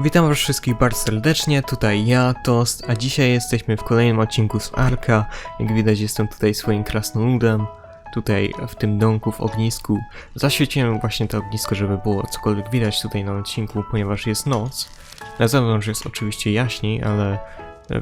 Witam was wszystkich bardzo serdecznie, tutaj ja, Toast, a dzisiaj jesteśmy w kolejnym odcinku z Arka. Jak widać jestem tutaj swoim krasnoludem, tutaj w tym domku w ognisku. Zaświeciłem właśnie to ognisko, żeby było cokolwiek widać tutaj na odcinku, ponieważ jest noc. Na zewnątrz jest oczywiście jaśniej, ale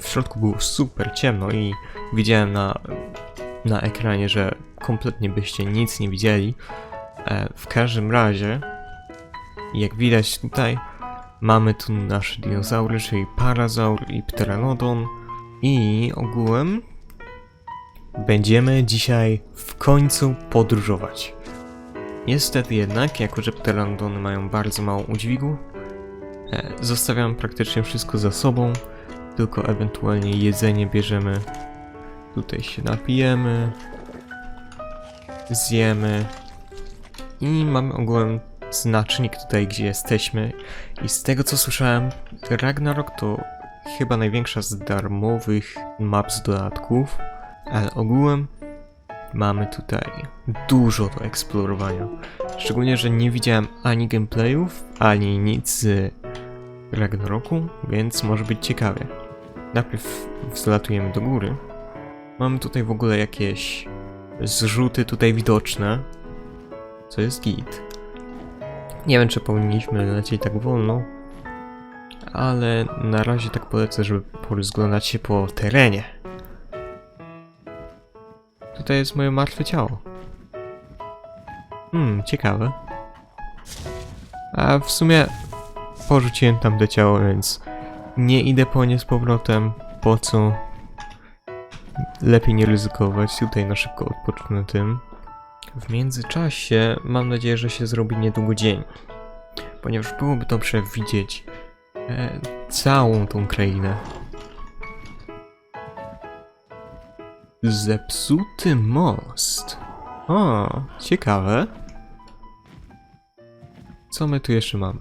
w środku było super ciemno i widziałem na, na ekranie, że kompletnie byście nic nie widzieli. E, W każdym razie, jak widać tutaj, Mamy tu nasze dinozaury, czyli Parazaur i Pteranodon. I ogółem będziemy dzisiaj w końcu podróżować. Niestety jednak, jako że Pteranodony mają bardzo mało udźwigu, e, zostawiam praktycznie wszystko za sobą, tylko ewentualnie jedzenie bierzemy. Tutaj się napijemy, zjemy i mamy ogółem znacznik tutaj, gdzie jesteśmy. I z tego co słyszałem, Ragnarok to chyba największa z darmowych map z dodatków, ale ogółem mamy tutaj dużo do eksplorowania. Szczególnie, że nie widziałem ani gameplayów, ani nic z Ragnaroku, więc może być ciekawie. Najpierw wzlatujemy do góry. Mamy tutaj w ogóle jakieś zrzuty tutaj widoczne, co jest git. Nie wiem, czy powinniśmy lecieć tak wolno, ale na razie tak polecę, żeby porozglądać się po terenie. Tutaj jest moje martwe ciało. Hmm, ciekawe. A w sumie porzuciłem tam to ciało, więc nie idę po nie z powrotem. Po co? Lepiej nie ryzykować. Tutaj na szybko odpocznę tym. W międzyczasie mam nadzieję, że się zrobi niedługo dzień, ponieważ byłoby dobrze widzieć e, całą tą krainę. Zepsuty most. O, ciekawe. Co my tu jeszcze mamy?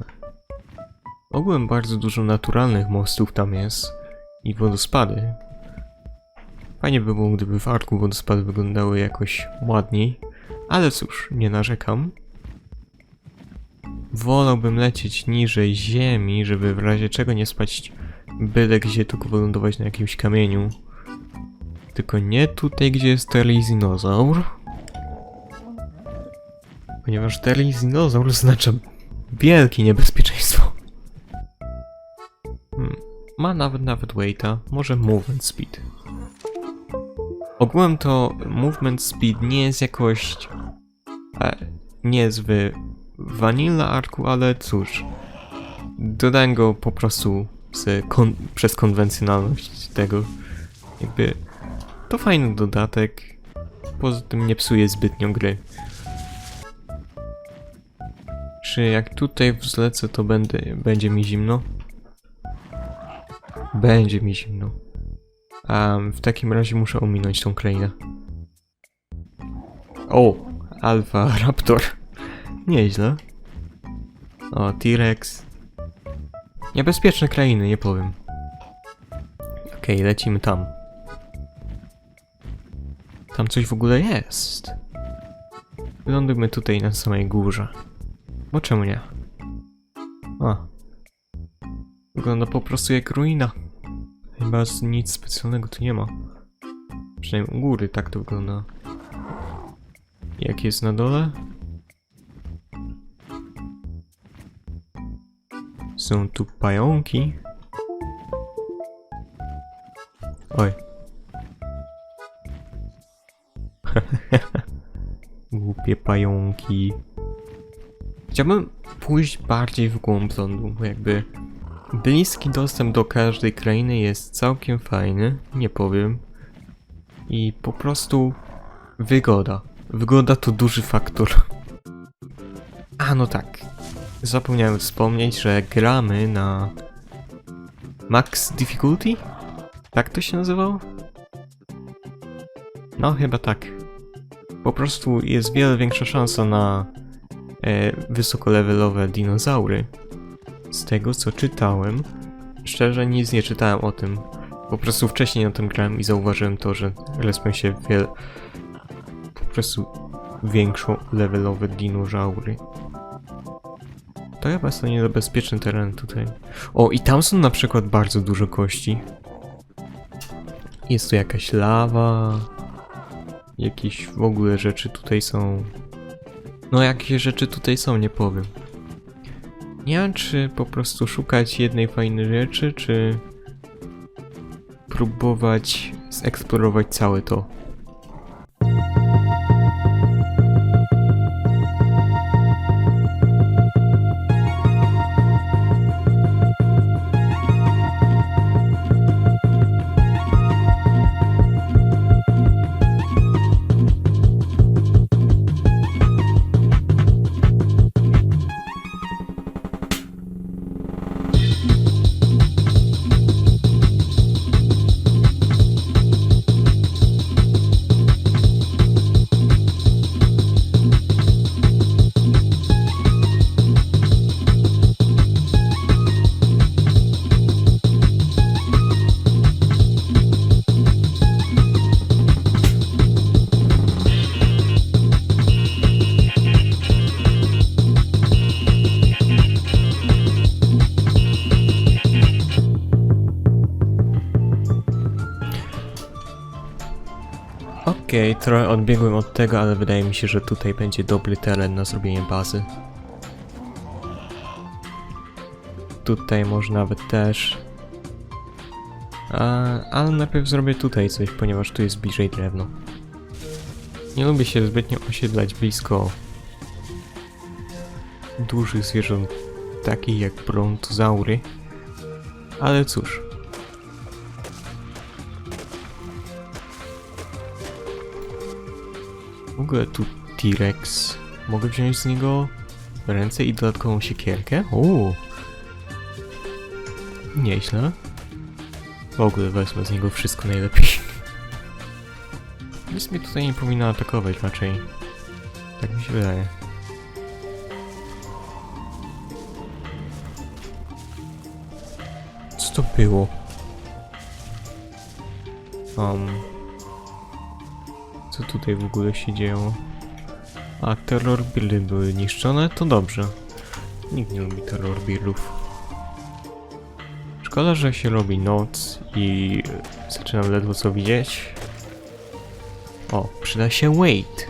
Ogółem bardzo dużo naturalnych mostów tam jest i wodospady. Fajnie by było, gdyby w arku wodospady wyglądały jakoś ładniej. Ale cóż, nie narzekam. Wolałbym lecieć niżej ziemi, żeby w razie czego nie spać byle gdzie, tylko wylądować na jakimś kamieniu. Tylko nie tutaj, gdzie jest Terizinozaur. Ponieważ Terizinozaur oznacza wielkie niebezpieczeństwo. Hmm. Ma nawet nawet weighta, może movement speed. Ogółem to movement speed nie jest jakoś niezły w Vanilla Arku, ale cóż, dodałem go po prostu kon przez konwencjonalność tego. Jakby to fajny dodatek, poza tym nie psuje zbytnio gry. Czy jak tutaj wzlecę, to będę, będzie mi zimno? Będzie mi zimno. A w takim razie muszę ominąć tą krainę. O! Alfa Raptor. Nieźle. O, T-Rex. Niebezpieczne krainy, nie powiem. Okej, lecimy tam. Tam coś w ogóle jest. Wylądujmy tutaj na samej górze. Bo czemu nie? A. Wygląda po prostu jak ruina. Chyba nic specjalnego tu nie ma. Przynajmniej u góry tak to wygląda. Jak jest na dole? Są tu pająki. Oj. Głupie pająki. Chciałbym pójść bardziej w głąb lądu, bo jakby bliski dostęp do każdej krainy jest całkiem fajny, nie powiem. I po prostu wygoda. Wygoda to duży faktor. A no tak. Zapomniałem wspomnieć, że gramy na Max Difficulty? Tak to się nazywało? No, chyba tak. Po prostu jest wiele większa szansa na e, wysokolevelowe dinozaury. Z tego co czytałem, szczerze nic nie czytałem o tym. Po prostu wcześniej na tym grałem i zauważyłem to, że respią się wiele. Prostu większą levelowe dinozaury. To chyba są niebezpieczne tereny tutaj. O, i tam są na przykład bardzo dużo kości. Jest tu jakaś lawa. Jakieś w ogóle rzeczy tutaj są. No, jakie rzeczy tutaj są, nie powiem. Nie wiem, czy po prostu szukać jednej fajnej rzeczy, czy próbować zeksplorować całe to. Okej, trochę odbiegłem od tego, ale wydaje mi się, że tutaj będzie dobry teren na zrobienie bazy. Tutaj może nawet też. A, ale najpierw zrobię tutaj coś, ponieważ tu jest bliżej drewno. Nie lubię się zbytnio osiedlać blisko dużych zwierząt, takich jak brontozaury. Ale cóż. W ogóle tu T-Rex. Mogę wziąć z niego ręce i dodatkową siekierkę? Uuu. Nieźle. W ogóle wezmę z niego wszystko najlepiej. Nic mnie tutaj nie powinno atakować raczej. Tak mi się wydaje. Co to było? Um, co tutaj w ogóle się działo? A terror buildy były niszczone? To dobrze. Nikt nie lubi terror buildów. Szkoda, że się robi noc i zaczynam ledwo co widzieć. O, przyda się wait.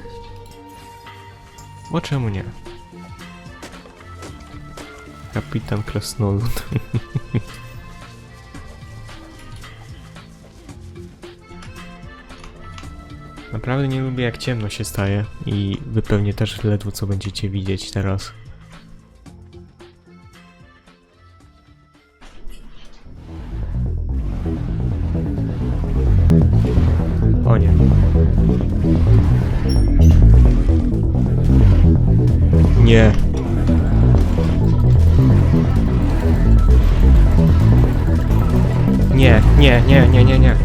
Bo czemu nie? Kapitan Krasnolud. Naprawdę nie lubię jak ciemno się staje i wy pewnie też ledwo co będziecie widzieć teraz. O nie. Nie. Nie, nie, nie, nie, nie, nie.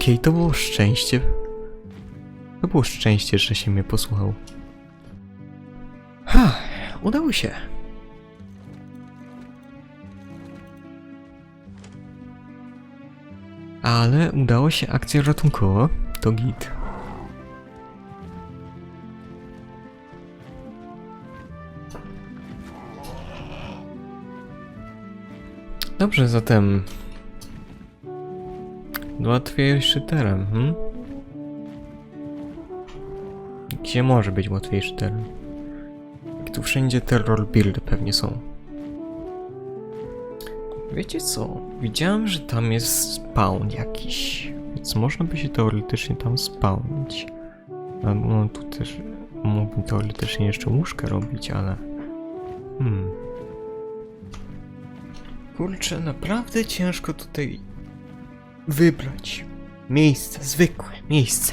Okej, to było szczęście. To było szczęście, że się mnie posłuchał. Ha, udało się. Ale udało się akcja ratunkowa. To git. Dobrze, zatem Łatwiejszy teren, hmm? Gdzie może być łatwiejszy teren? Tu wszędzie terror buildy pewnie są. Wiecie co? Widziałem, że tam jest spawn jakiś. Więc można by się teoretycznie tam spawnić. No, no tu też mógłbym teoretycznie jeszcze łóżkę robić, ale... Hmm... Kurczę, naprawdę ciężko tutaj wybrać miejsce, zwykłe miejsce.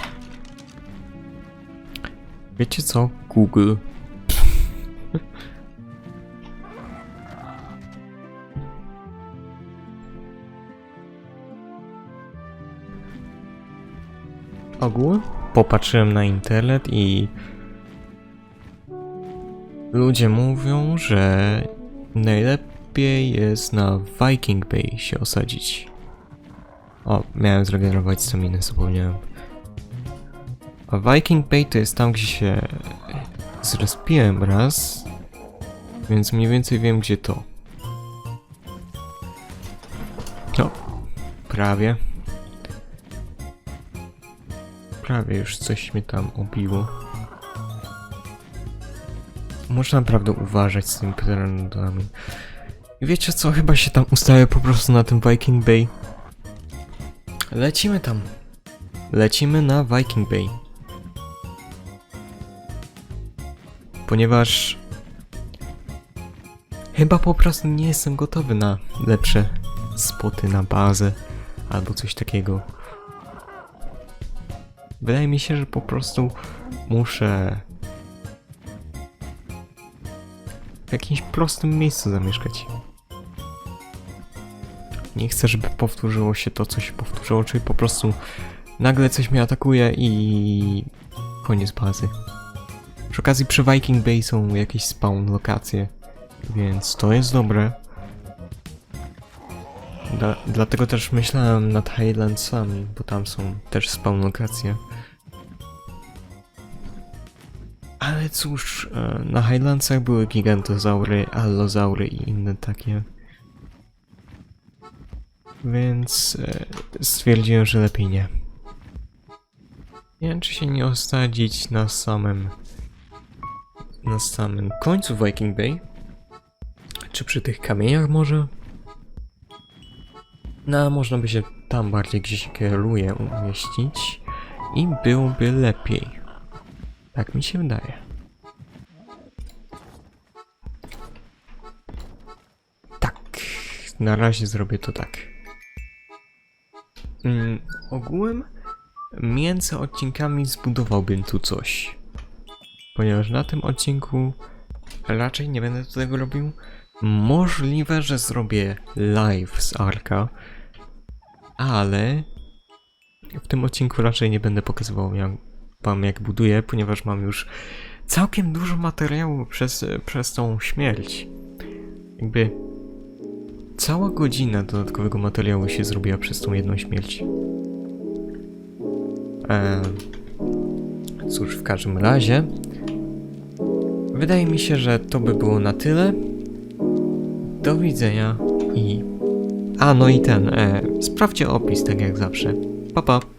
Wiecie co? Google. Ogół? Popatrzyłem na internet i ludzie mówią, że najlepiej jest na Viking Bay się osadzić. O, miałem zregenerować staminę, zapomniałem. A Viking Bay to jest tam, gdzie się zrespiłem raz, więc mniej więcej wiem, gdzie to. No, prawie. Prawie już coś mnie tam obiło. Można naprawdę uważać z tymi pteranodonami. I wiecie co, chyba się tam ustawię po prostu na tym Viking Bay. Lecimy tam. Lecimy na Viking Bay. Ponieważ chyba po prostu nie jestem gotowy na lepsze spoty na bazę albo coś takiego. Wydaje mi się, że po prostu muszę w jakimś prostym miejscu zamieszkać. Nie chcę, żeby powtórzyło się to, co się powtórzyło, czyli po prostu nagle coś mnie atakuje i koniec bazy. Przy okazji przy Viking Bay są jakieś spawn lokacje, więc to jest dobre. Dla, dlatego też myślałem nad Highlandsami, bo tam są też spawn lokacje. Ale cóż, e, na Highlandsach były gigantozaury, allozaury i inne takie. Więc e, stwierdziłem, że lepiej nie. Nie wiem, czy się nie osadzić na samym na samym końcu Viking Bay? Czy przy tych kamieniach może? No, można by się tam bardziej gdzieś kieruje umieścić i byłoby lepiej. Tak mi się wydaje. Tak, na razie zrobię to tak. Mm, ogółem między odcinkami zbudowałbym tu coś. Ponieważ na tym odcinku raczej nie będę tego robił. Możliwe, że zrobię live z Arka, ale w tym odcinku raczej nie będę pokazywał jak, wam jak buduję, ponieważ mam już całkiem dużo materiału przez, przez tą śmierć. Jakby cała godzina dodatkowego materiału się zrobiła przez tą jedną śmierć. Eee, cóż, w każdym razie wydaje mi się, że to by było na tyle. Do widzenia i... A, no i ten, e, sprawdźcie opis, tak jak zawsze. Pa, pa.